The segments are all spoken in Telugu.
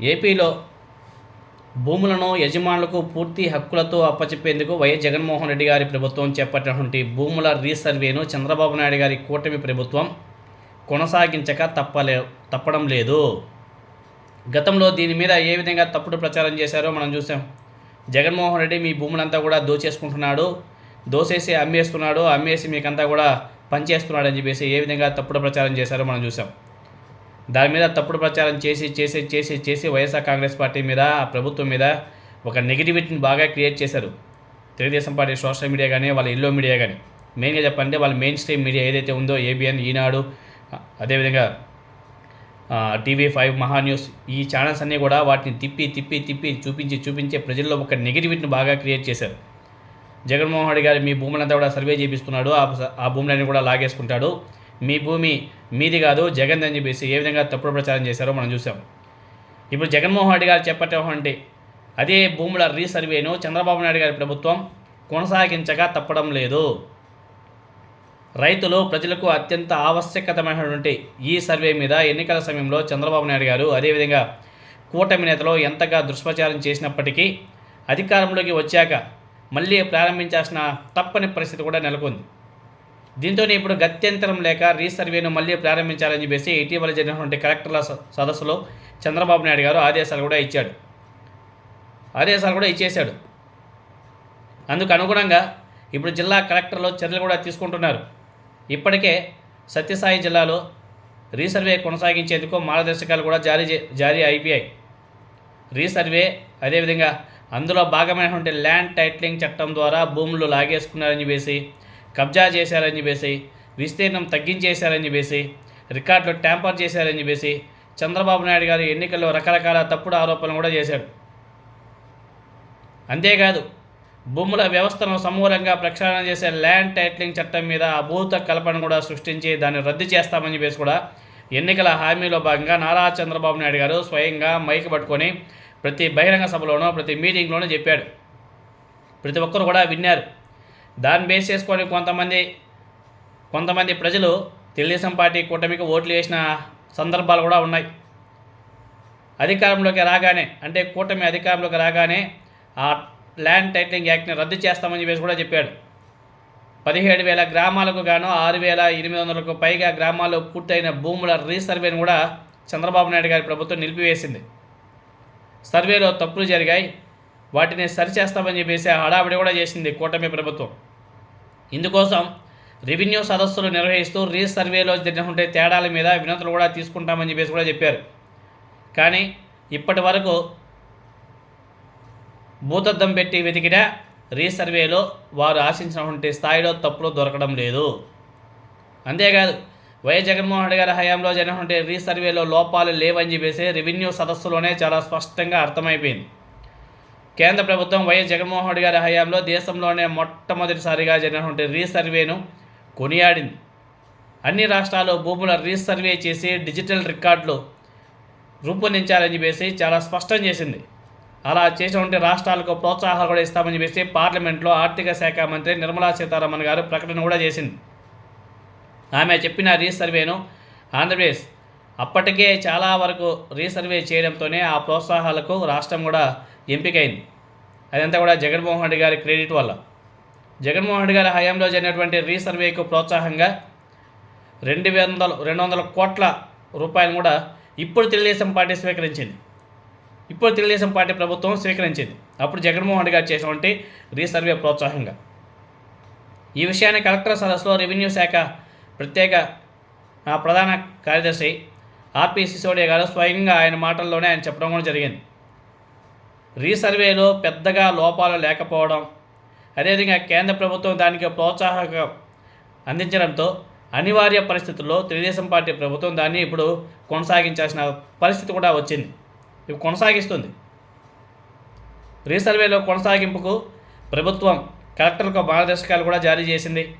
ఏపీలో భూములను యజమానులకు పూర్తి హక్కులతో అప్పచెప్పేందుకు వైఎస్ జగన్మోహన్ రెడ్డి గారి ప్రభుత్వం చేపట్టినటువంటి భూముల రీసర్వేను చంద్రబాబు నాయుడు గారి కూటమి ప్రభుత్వం కొనసాగించక తప్పలే తప్పడం లేదు. గతంలో దీని మీద ఏ విధంగా తప్పుడు ప్రచారం చేశారో మనం చూసాం. జగన్మోహన్ రెడ్డి మీ భూములంతా కూడా దోచేసుకుంటున్నాడు దోసేసి అమ్మేస్తున్నాడు అమ్మేసి మీకంతా కూడా పనిచేస్తున్నాడు అని చెప్పేసి ఏ విధంగా తప్పుడు ప్రచారం చేశారో మనం చూసాం. దాని మీద తప్పుడు ప్రచారం చేసి చేసి చేసి చేసి వైఎస్ఆర్ కాంగ్రెస్ పార్టీ మీద ఆ ప్రభుత్వం మీద ఒక నెగిటివిటీని బాగా క్రియేట్ చేశారు. తెలుగుదేశం పార్టీ సోషల్ మీడియా కానీ వాళ్ళ ఇల్లో మీడియా కానీ మెయిన్గా చెప్పాలంటే వాళ్ళ మెయిన్ స్ట్రీమ్ మీడియా ఏదైతే ఉందో ఏబిఎన్ ఈనాడు అదేవిధంగా టీవీ ఫైవ్ మహా న్యూస్ ఈ ఛానల్స్ అన్నీ కూడా వాటిని తిప్పి తిప్పి తిప్పి చూపించి చూపించే ప్రజల్లో ఒక నెగిటివిటీని బాగా క్రియేట్ చేశారు. జగన్మోహన్ రెడ్డి గారు మీ భూములంతా కూడా సర్వే చేపిస్తున్నాడు. ఆ భూములన్నీ కూడా లాగేసుకుంటాడు. మీ భూమి మీది కాదు జగన్ అని చెప్పేసి ఏ విధంగా తప్పుడు ప్రచారం చేశారో మనం చూసాం. ఇప్పుడు జగన్మోహన్ రెడ్డి గారు చెప్పేటువంటి అదే భూముల రీసర్వేను చంద్రబాబు నాయుడు గారి ప్రభుత్వం కొనసాగించగా తప్పడం లేదు. రైతులు ప్రజలకు అత్యంత ఆవశ్యకతమైనటువంటి ఈ సర్వే మీద ఎన్నికల సమయంలో చంద్రబాబు నాయుడు గారు అదేవిధంగా కూటమి నేతలు ఎంతగా దుష్ప్రచారం చేసినప్పటికీ అధికారంలోకి వచ్చాక మళ్ళీ ప్రారంభించాల్సిన తప్పని పరిస్థితి కూడా నెలకొంది. దీంతో ఇప్పుడు గత్యంతరం లేక రీసర్వేను మళ్ళీ ప్రారంభించాలని చెప్పేసి ఇటీవల జరిగినటువంటి కలెక్టర్ల సదస్సులో చంద్రబాబు నాయుడు గారు ఆదేశాలు కూడా ఇచ్చాడు. ఆదేశాలు కూడా ఇచ్చేశాడు. అందుకు అనుగుణంగా ఇప్పుడు జిల్లా కలెక్టర్లు చర్యలు కూడా తీసుకుంటున్నారు. ఇప్పటికే సత్యసాయి జిల్లాలో రీసర్వే కొనసాగించేందుకు మార్గదర్శకాలు కూడా జారీ జారీ అయిపోయాయి. రీసర్వే అదేవిధంగా అందులో భాగమైనటువంటి ల్యాండ్ టైట్లింగ్ చట్టం ద్వారా భూములు లాగేసుకున్నారని చెప్పేసి కబ్జా చేశారని చెప్పేసి విస్తీర్ణం తగ్గించేశారని చెప్పేసి రికార్డులు ట్యాంపర్ చేశారని చెప్పేసి చంద్రబాబు నాయుడు గారు ఎన్నికల్లో రకరకాల తప్పుడు ఆరోపణలు కూడా చేశాడు అంతేకాదు భూముల వ్యవస్థను సమూలంగా ప్రక్షాళన చేసే ల్యాండ్ టైట్లింగ్ చట్టం మీద అభూత కల్పన కూడా సృష్టించి దాన్ని రద్దు చేస్తామని చెప్పేసి కూడా ఎన్నికల హామీలో భాగంగా నారా చంద్రబాబు నాయుడు గారు స్వయంగా మైక్ పట్టుకొని ప్రతి బహిరంగ సభలోనూ ప్రతి మీటింగ్లోనూ చెప్పాడు. ప్రతి ఒక్కరు కూడా విన్నారు. దాన్ని బేస్ చేసుకొని కొంతమంది కొంతమంది ప్రజలు తెలుగుదేశం పార్టీ కూటమికి ఓట్లు వేసిన సందర్భాలు కూడా ఉన్నాయి. అధికారంలోకి రాగానే అంటే కూటమి అధికారంలోకి రాగానే ఆ ల్యాండ్ టైటిలింగ్ యాక్ట్ని రద్దు చేస్తామని చెప్పేసి కూడా చెప్పాడు. పదిహేడు వేల గ్రామాలకు గాను ఆరు వేల ఎనిమిది వందలకు పైగా గ్రామాల్లో పూర్తయిన భూముల రీసర్వేను కూడా చంద్రబాబు నాయుడు గారి ప్రభుత్వం నిలిపివేసింది. సర్వేలో తప్పులు జరిగాయి. వాటిని సరిచేస్తామని చెప్పేసి హడావిడి కూడా చేసింది కూటమి ప్రభుత్వం. ఇందుకోసం రెవెన్యూ సదస్సులు నిర్వహిస్తూ రీసర్వేలో జరిగినటువంటి తేడాల మీద వినతులు కూడా తీసుకుంటామని చెప్పేసి కూడా చెప్పారు. కానీ ఇప్పటి వరకు భూతద్దం పెట్టి వెతికిన రీసర్వేలో వారు ఆశించినటువంటి స్థాయిలో తప్పులు దొరకడం లేదు. అంతేకాదు వైఎస్ జగన్మోహన్ రెడ్డి గారి హయాంలో జరిగినటువంటి రీసర్వేలో లోపాలు లేవని చెప్పేసి రెవెన్యూ సదస్సులోనే చాలా స్పష్టంగా అర్థమైపోయింది. కేంద్ర ప్రభుత్వం వైఎస్ జగన్మోహన్ రెడ్డి గారి హయాంలో దేశంలోనే మొట్టమొదటిసారిగా జరిగినటువంటి రీసర్వేను కొనియాడింది. అన్ని రాష్ట్రాలు భూముల రీసర్వే చేసి డిజిటల్ రికార్డులు రూపొందించాలని చెప్పేసి చాలా స్పష్టం చేసింది. అలా చేసినటువంటి రాష్ట్రాలకు ప్రోత్సాహాలు కూడా ఇస్తామని చెప్పేసి పార్లమెంట్లో ఆర్థిక శాఖ మంత్రి నిర్మలా సీతారామన్ గారు ప్రకటన కూడా చేసింది. ఆమె చెప్పిన రీసర్వేను ఆంధ్రప్రదేశ్ అప్పటికే చాలా వరకు రీసర్వే చేయడంతోనే ఆ ప్రోత్సాహాలకు రాష్ట్రం కూడా ఎంపికైంది. అదంతా కూడా జగన్మోహన్ రెడ్డి గారి క్రెడిట్ వల్ల. జగన్మోహన్ రెడ్డి గారి హయాంలో జరిగినటువంటి రీసర్వేకు ప్రోత్సాహంగా రెండు వందల రెండు వందల కోట్ల రూపాయలు కూడా ఇప్పుడు తెలుగుదేశం పార్టీ స్వీకరించింది. ఇప్పుడు తెలుగుదేశం పార్టీ ప్రభుత్వం స్వీకరించింది. అప్పుడు జగన్మోహన్ రెడ్డి గారు చేసినటువంటి రీసర్వే ప్రోత్సాహంగా. ఈ విషయాన్ని కలెక్టర్ సదస్సులో రెవెన్యూ శాఖ ప్రత్యేక ఆ, ప్రధాన కార్యదర్శి ఆర్పి సిసోడియా గారు స్వయంగా ఆయన మాటల్లోనే ఆయన చెప్పడం కూడా జరిగింది. రీసర్వేలో పెద్దగా లోపాలు లేకపోవడం అదేవిధంగా కేంద్ర ప్రభుత్వం దానికి ప్రోత్సాహకం అందించడంతో అనివార్య పరిస్థితుల్లో తెలుగుదేశం పార్టీ ప్రభుత్వం దాన్ని ఇప్పుడు కొనసాగించాల్సిన పరిస్థితి కూడా వచ్చింది. ఇవి కొనసాగిస్తుంది. రీసర్వేలో కొనసాగింపుకు ప్రభుత్వం కలెక్టర్లకు మార్గదర్శకాలు కూడా జారీ చేసింది.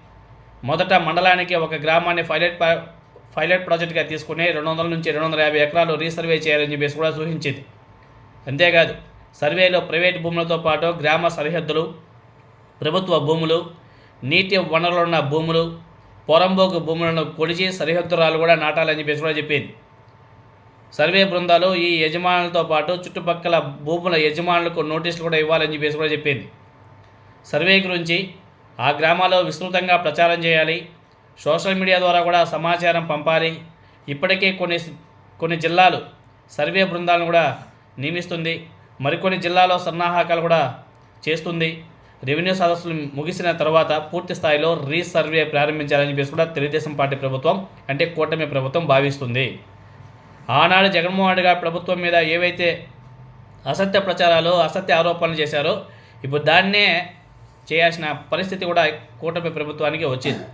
మొదట మండలానికి ఒక గ్రామాన్ని పైలట్ పైలట్ ప్రాజెక్ట్గా తీసుకుని రెండు వందల నుంచి రెండు వందల యాభై ఎకరాలు రీసర్వే చేయాలని చెప్పేసి కూడా సూచించింది. అంతేకాదు సర్వేలో ప్రైవేట్ భూములతో పాటు గ్రామ సరిహద్దులు ప్రభుత్వ భూములు నీటి వనరులున్న భూములు పొరంబోకు భూములను కొలిచి సరిహద్దురాలు కూడా నాటాలని చెప్పేసి కూడా చెప్పింది. సర్వే బృందాలు ఈ యజమానులతో పాటు చుట్టుపక్కల భూముల యజమానులకు నోటీసులు కూడా ఇవ్వాలని చెప్పేసి కూడా చెప్పింది. సర్వే గురించి ఆ గ్రామాల్లో విస్తృతంగా ప్రచారం చేయాలి. సోషల్ మీడియా ద్వారా కూడా సమాచారం పంపాలి. ఇప్పటికే కొన్ని కొన్ని జిల్లాలు సర్వే బృందాలను కూడా నియమిస్తుంది. మరికొన్ని జిల్లాలో సన్నాహకాలు కూడా చేస్తుంది. రెవెన్యూ సదస్సులు ముగిసిన తర్వాత పూర్తి స్థాయిలో రీసర్వే ప్రారంభించాలని చెప్పేసి కూడా తెలుగుదేశం పార్టీ ప్రభుత్వం అంటే కూటమి ప్రభుత్వం భావిస్తుంది. ఆనాడు జగన్మోహన్ రెడ్డి గారి ప్రభుత్వం మీద ఏవైతే అసత్య ప్రచారాలు అసత్య ఆరోపణలు చేశారో ఇప్పుడు దాన్నే చేయాల్సిన పరిస్థితి కూడా కూటమి ప్రభుత్వానికి వచ్చింది.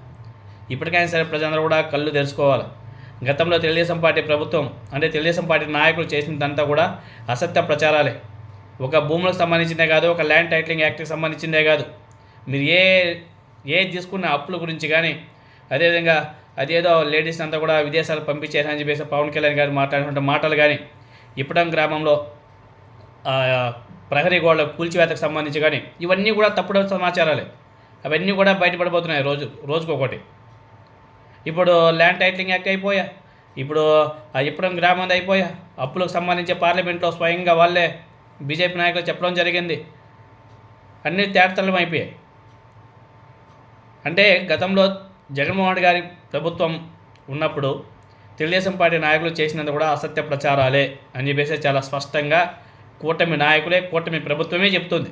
ఇప్పటికైనా సరే ప్రజలందరూ కూడా కళ్ళు తెరుచుకోవాలి. గతంలో తెలుగుదేశం పార్టీ ప్రభుత్వం అంటే తెలుగుదేశం పార్టీ నాయకులు చేసినదంతా కూడా అసత్య ప్రచారాలే. ఒక భూములకు సంబంధించిందే కాదు ఒక ల్యాండ్ టైటిలింగ్ యాక్ట్కి సంబంధించిందే కాదు. మీరు ఏ ఏ తీసుకున్న అప్పుల గురించి కానీ అదేవిధంగా అదేదో లేడీస్ అంతా కూడా విదేశాలకు పంపించేసారని చెప్పేసి పవన్ కళ్యాణ్ గారు మాట్లాడినటువంటి మాటలు కానీ ఇప్పటం గ్రామంలో ప్రహరీ గోడల కూల్చివేతకు సంబంధించి కానీ ఇవన్నీ కూడా తప్పుడు సమాచారాలే. అవన్నీ కూడా బయటపడిపోతున్నాయి రోజు రోజుకొకటి ఇప్పుడు ల్యాండ్ టైటిలింగ్ యాక్ట్ అయిపోయా. ఇప్పుడు ఆ ఇప్పడం గ్రామం అయిపోయా. అప్పులకు సంబంధించి పార్లమెంట్లో స్వయంగా వాళ్ళే బీజేపీ నాయకులు చెప్పడం జరిగింది. అన్నీ తేటతలం అయిపోయాయి. అంటే గతంలో జగన్మోహన్ గారి ప్రభుత్వం ఉన్నప్పుడు తెలుగుదేశం పార్టీ నాయకులు చేసినంత కూడా అసత్య ప్రచారాలే అని చెప్పేసి చాలా స్పష్టంగా కూటమి నాయకులే కూటమి ప్రభుత్వమే చెప్తుంది.